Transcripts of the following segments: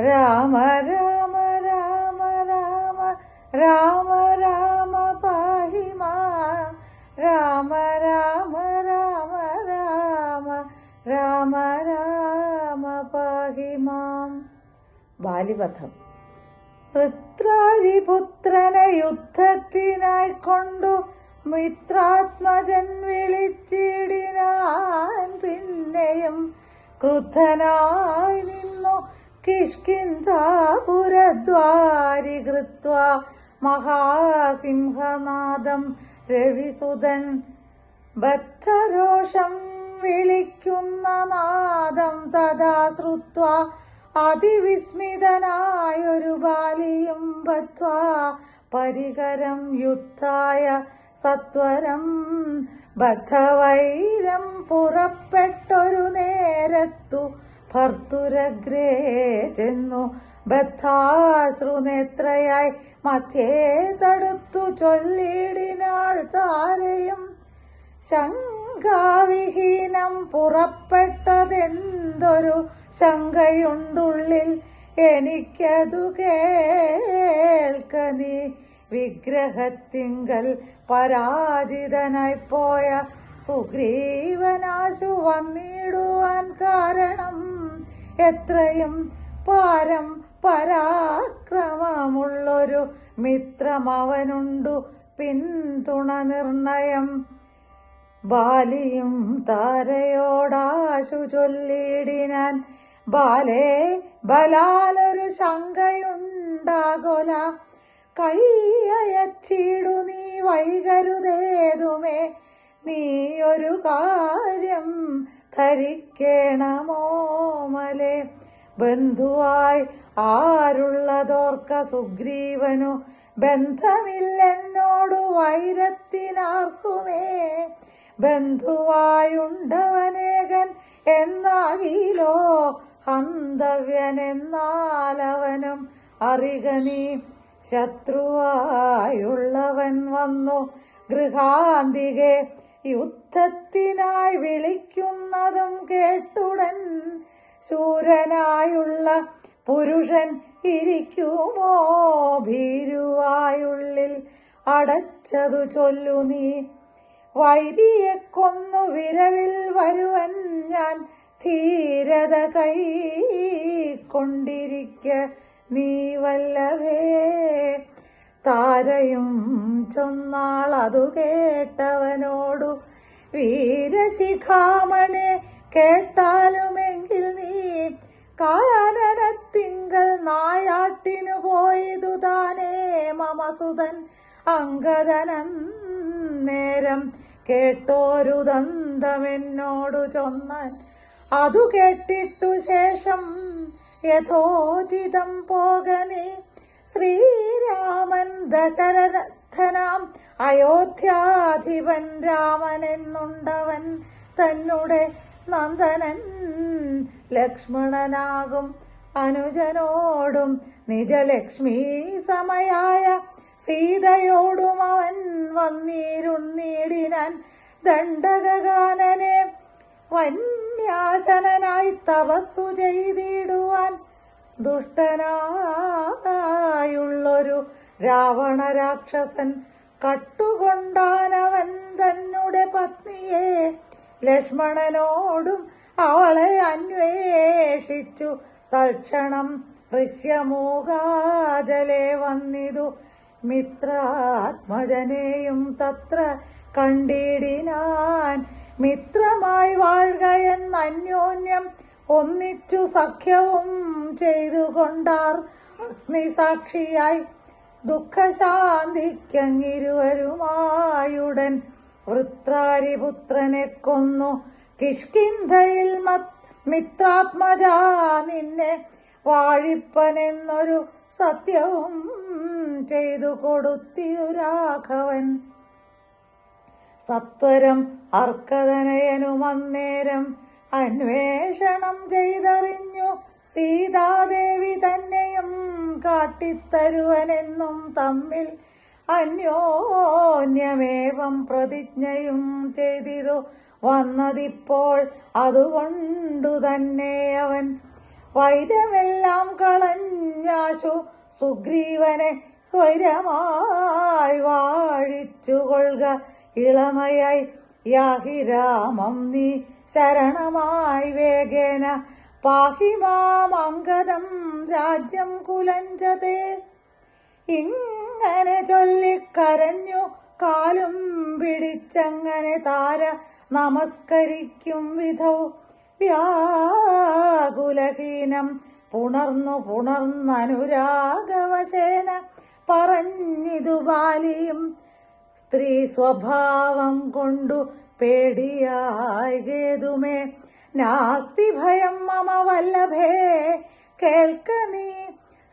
രാമ രാമ രാമ രാമ രാമ രാമ പാഹിമാ. രാമ രാമ രാമ രാമ രാമ രാമ പാഹിമാം. ബാലിപഥം. വൃത്രാരിപുത്രനെ യുദ്ധത്തിനായി കൊണ്ടു മിത്രാത്മജൻ വിളിച്ചിടിനാൻ പിന്നെയും ക്രുദ്ധനായി നിന്നു. കിഷ്കിന്ധാപുരദ്വാരി കൃത്വ മഹാസിംഹനാദം രവിസുതൻ ബദ്ധരോഷം വിളിക്കുന്ന നാദം തഥാ ശ്രുത്വ. അതിവിസ്മിതനായൊരു ബാലിയും ബദ്ധ. പരികരം യുദ്ധായ സത്വരം. ബദ്ധവൈരം പുറപ്പെട്ടൊരു നേരത്തു ഭർത്തുരഗ്രേ ചെന്നു ബദ്ധാശ്രുനേത്രയായി മധ്യേ തടുത്തു ചൊല്ലിടിനാൾ താരയും. ശങ്കാവിഹീനം പുറപ്പെട്ടതെന്തൊരു ശങ്കയുണ്ടുള്ളിൽ എനിക്കതു കേൾക്കനി വിഗ്രഹത്തിങ്കൽ പരാജിതനായി പോയ സുഗ്രീവനാശു വന്നിടുവാൻ കാരണം. എത്രയും പാരം പരാക്രമമുള്ളൊരു മിത്രമവനുണ്ടു പിന്തുണ നിർണയം. ബാലിയും താരയോടാശു ചൊല്ലിടിനാൻ ബാലേ ബലാലൊരു ശങ്കയുണ്ടാകൊല. കൈയയച്ചിടു നീ വൈകരുതേതുമേ നീ ഒരു കാര്യം ധരിക്കണമോമലെ ബന്ധുവായി ആരുള്ളതോർക്ക സുഗ്രീവനു ബന്ധമില്ലെന്നോടു വൈരത്തിനാർക്കുമേ? ബന്ധുവായുണ്ടവനേകൻ എന്നാകിലോ? ഹന്തവ്യനെന്നാലവനും അറിക നീ. ശത്രുവായുള്ളവൻ വന്നു ഗൃഹാന്തികെ യുദ്ധത്തിനായി വിളിക്കുന്നതും കേട്ടുടൻ ശൂരനായുള്ള പുരുഷൻ ഇരിക്കുമോ? ഭീരുവായുള്ളിൽ അടച്ചതു ചൊല്ലു നീ. വൈരിയെ കൊന്നു വിരവിൽ വരുവൻ ഞാൻ ധീരത കൈ കൊണ്ടിരിക്ക നീ വല്ലവേ. താരയും ചൊന്നാൾ അതു കേട്ടവനോടു വീരശിഖാമണെ കേട്ടാലുമെങ്കിൽ നീ കാനനത്തിങ്കൽ നായാട്ടിനു പോയതു താനേ മമസുതൻ അങ്കദനൻ നേരം കേട്ടോരു ദന്തമെന്നോടു ചൊന്നാൻ അതു കേട്ടിട്ടു ശേഷം യഥോചിതം പോകനെ ശ്രീരാമൻ ദശരഥനാം അയോധ്യാധിപൻ രാമൻ എന്നുണ്ടവൻ തന്നെ നന്ദനൻ ലക്ഷ്മണനാകും അനുജനോടും നിജലക്ഷ്മി സമയായ സീതയോടും അവൻ വന്നീരുന്നീടിനാൻ ദണ്ഡകാനനെ വന്യാശനായി തപസ്സു ചെയ്തിടുവാൻ ദുഷ്ടനായുള്ളൊരു രാവണ രാക്ഷസൻ കട്ടുകൊണ്ടാനവൻ തന്നെ പത്നിയെ ലക്ഷ്മണനോടും അവളെ അന്വേഷിച്ചു. തൽക്ഷണം ഋഷ്യമൂകാജലെ വന്നിതു. മിത്രാത്മജനെയും തത്ര കണ്ടിടിനാൻ മിത്രമായി വാഴുക എന്ന അന്യോന്യം ഒന്നിച്ചു സഖ്യവും ചെയ്തുകൊണ്ടാർ അഗ്നിസാക്ഷിയായി ദുഃഖശാന്തിക്കങ്ങിരുവരുമായുടൻ വൃത്രാരിപുത്രനെ കൊന്നു. കിഷ്കിന്ധയിൽ മത് മിത്രാത്മജാ നിന്നെ വാഴിപ്പനെന്നൊരു സത്യവും ചെയ്തു കൊടുത്തിയു രാഘവൻ. സത്വരം അർക്കതനയനുമന്നേരം അന്വേഷണം ചെയ്തറിഞ്ഞു. സീതാദേവി തന്നെയും കാട്ടിത്തരുവനെന്നും തമ്മിൽ അന്യോന്യമേവം പ്രതിജ്ഞയും ചെയ്തിതു. വന്നതിപ്പോൾ അതുകൊണ്ടു തന്നെ അവൻ വൈരമെല്ലാം കളഞ്ഞാശു സുഗ്രീവനെ സ്വരമായി വാഴിച്ചുകൊള്ളുക. ഇളമയായി യാഹിരാമം നീ ശരണമായി വേഗേന പാഹി മാമംഗതം രാജ്യം കുലഞ്ചതേ. ഇങ്ങനെ ചൊല്ലിക്കരഞ്ഞു കാലും പിടിച്ചങ്ങനെ താര നമസ്കരിക്കും വിധോ. വ്യാകുലഹീനം പുണർന്നു പുണർന്നനുരാഗവശേന പറഞ്ഞിതു ബാലിയും. സ്ത്രീ സ്വഭാവം കൊണ്ടു പേടിയായി ഗേതുമേ. നാസ്തി ഭയം മമ വല്ലഭേ കേൾക്ക നീ.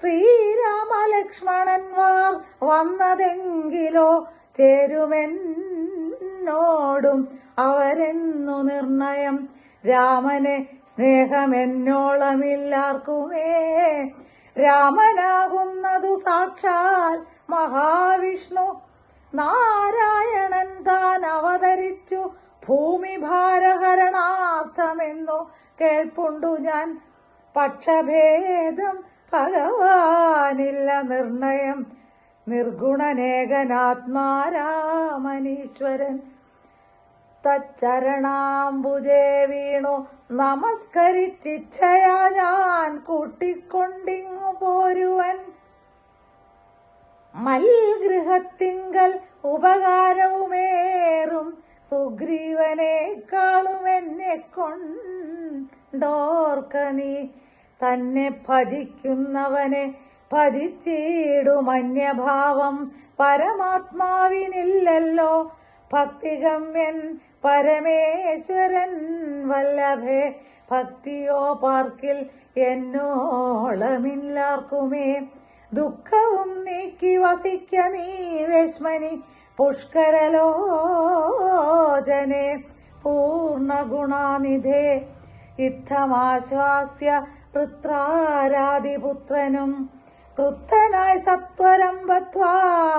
ശ്രീരാമലക്ഷ്മണന്മാർ വന്നതെങ്കിലോ ചേരുമെന്നോടും അവരെന്നു നിർണയം. രാമനെ സ്നേഹമെന്നോളമില്ലാർക്കുമേ. രാമനാകുന്നതു സാക്ഷാൽ മഹാവിഷ്ണു. നാരായണൻ താൻ അവതരിച്ചു. ഭൂമി ഭാരഹരണാർത്ഥമെന്നു കേൾപ്പുണ്ടു ഞാൻ. പക്ഷഭേദം ഭഗവാനില്ല നിർണയം. നിർഗുണനേകനാത്മാരാമനീശ്വരൻ. തച്ചരണാംബുജേ വീണു. നമസ്കരിച്ചിച്ഛയാ ഞാൻ കൂട്ടിക്കൊണ്ടിങ്ങു പോരുവൻ. മൽഗൃഹത്തിങ്കൽ ഉപകാരവുമേറും. സുഗ്രീവനേക്കാളും എന്നെ കൊണ്ടോർക്ക നീ. തന്നെ ഭജിക്കുന്നവനെ ഭജിച്ചിടുമന്യഭാവം പരമാത്മാവിനില്ലല്ലോ. ഭക്തിഗമ്യൻ പരമേശ്വരൻ വല്ലഭേ. ഭക്തിയോ പാർക്കിൽ എന്നോളമില്ലാർക്കുമേ. ദുഃഖവും നീക്കി വസിക്ക നീ വേശ്മനി പുഷ്കരലോചനെ പൂർണഗുണാനിധേ ഇത്തമാശ്വാസ്യ വൃത്രാരാധിപുത്രനും ക്രുദ്ധനായി സത്വരം ബദ്ധ്വാ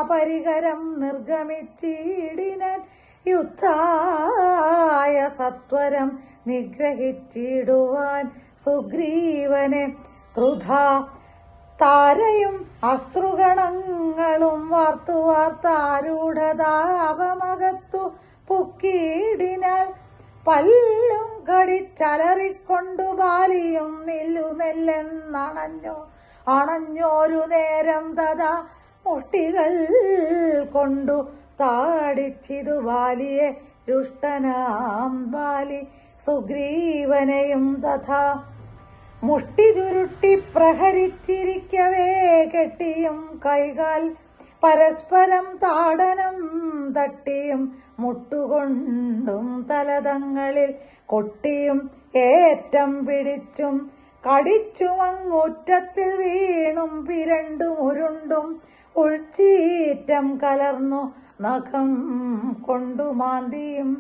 പരികരം നിർഗമിച്ചിടിനൻ യുദ്ധായ സത്വരം നിഗ്രഹിച്ചിടുവാൻ സുഗ്രീവനെ ക്രുധ താരയും അശ്രുഗണങ്ങളും വാർത്തു വാർത്താരൂഢതാപമകത്തു പുക്കീടിനാൽ പല്ലും കടിച്ചലറിക്കൊണ്ടു ബാലിയും നില്ലു നെല്ലെന്നണഞ്ഞു. അണഞ്ഞോരു നേരം തഥാ മുഷ്ടികൾ കൊണ്ടു താടിച്ചിതു ബാലിയെ രുഷ്ടനാം ബാലി. സുഗ്രീവനെയും തഥാ മുഷ്ടി ചുരുട്ടി പ്രഹരിച്ചിരിക്കവേ കെട്ടിയും കൈകാൽ പരസ്പരം താടനം തട്ടിയും മുട്ടുകൊണ്ടും തലതങ്ങളിൽ കൊട്ടിയും ഏറ്റം പിടിച്ചും കടിച്ചും അങ്ങുറ്റത്തിൽ വീണും പിരണ്ടും ഉരുണ്ടും ഉൾച്ചീറ്റം കലർന്നു നഖം കൊണ്ടു മാന്തിയും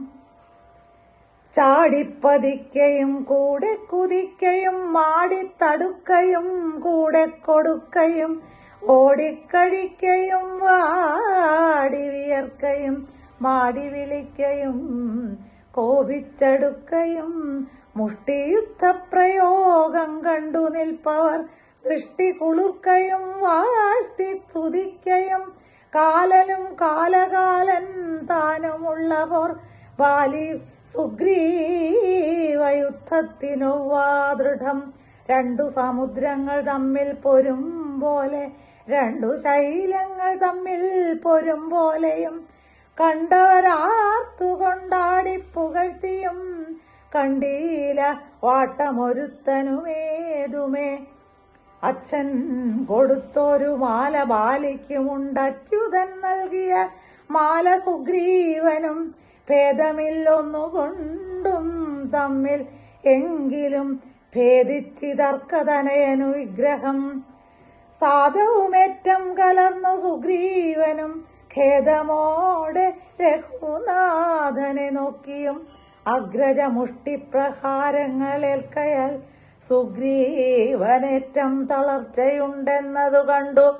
ചാടിപ്പതിക്കയും കൂടെ കുതിക്കയും മാടിത്തടുക്കയും കൂടെ കൊടുക്കയും ഓടിക്കഴിക്കയും വാടി വിയർക്കയും മാടി വിളിക്കയും കോപിച്ചടുക്കയും മുഷ്ടിയുദ്ധ പ്രയോഗം കണ്ടു നിൽപ്പവർ ദൃഷ്ടി കുളിർക്കയും വാഴ്ത്തി തുതിക്കയും കാലനും കാലകാലൻ താനുമുള്ളവർ ബാലി സുഗ്രീവയുദ്ധത്തിനു വാദൃഢം രണ്ടു സമുദ്രങ്ങൾ തമ്മിൽ പൊരും പോലെ രണ്ടു ശൈലങ്ങൾ തമ്മിൽ പൊരും പോലെയും. കണ്ടവരാർത്തുകൊണ്ടാടി പുകഴ്ത്തിയും കണ്ടീല വാട്ടമൊരുത്തനുമേതുമേ. അച്ഛൻ കൊടുത്തൊരു മാല ബാലിക്കുമുണ്ടച്യുതൻ നൽകിയ മാല സുഗ്രീവനും. ഭേദമില്ലൊന്നുകൊണ്ടും തമ്മിൽ എങ്കിലും ഭേദിച്ചിതർക്കതനയനു വിഗ്രഹം. സാധവുമേറ്റം കലർന്നു സുഗ്രീവനും ഖേദമോടെ രഘുനാഥനെ നോക്കിയും അഗ്രജമുഷ്ടിപ്രഹാരങ്ങളേൽക്കയാൽ സുഗ്രീവനേറ്റം തളർച്ചയുണ്ടെന്നതു കണ്ടു.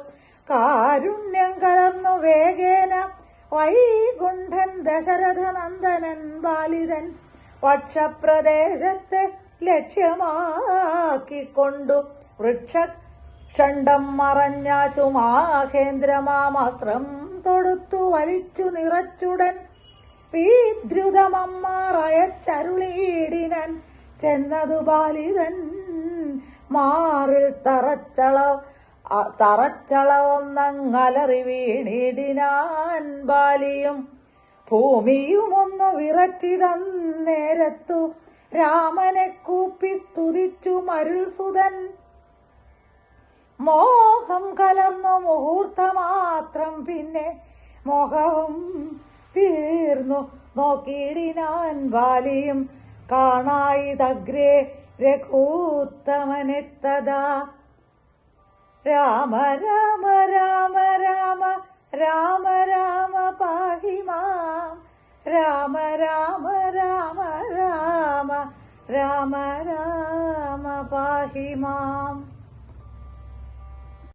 കാരുണ്യം കലർന്നു വേഗേന വൈകുണ്ഠൻ ദശരഥനന്ദനൻ ബാലിതൻ പക്ഷപ്രദേശത്തെ ലക്ഷ്യമാക്കിക്കൊണ്ടു വൃക്ഷ ഷണ്ടം മറഞ്ഞാശു മാഹേന്ദ്രമാമാസ്ത്രം തൊടുത്തു വലിച്ചു നിറച്ചുടൻ. പീദ്രുതമമ്മാറയച്ചരുളീടിനൻ ചെന്നതു ബാലിതൻ മാറിൽ തറച്ചള തറച്ചളവൊന്നങ്ങലറി വീണിടിനാൻ ബാലിയും ഭൂമിയുമൊന്നു വിറച്ചിതന്നേരത്തു രാമനെ കൂപ്പി സ്തുതിച്ചു മരുൾസുതൻ. മോഹം കലർന്നു മുഹൂർത്തമാത്രം പിന്നെ മോഹവും തീർന്നു. നോക്കിയിടിനാൻ ബാലിയും കാണായിതഗ്രേ രഘൂത്തമനെത്തതാ. രാമ രാമ രാമ രാമ രാമ രാമ പാഹി മാം. രാമ രാമ രാമ രാമ രാമ രാമ പാഹി മാം.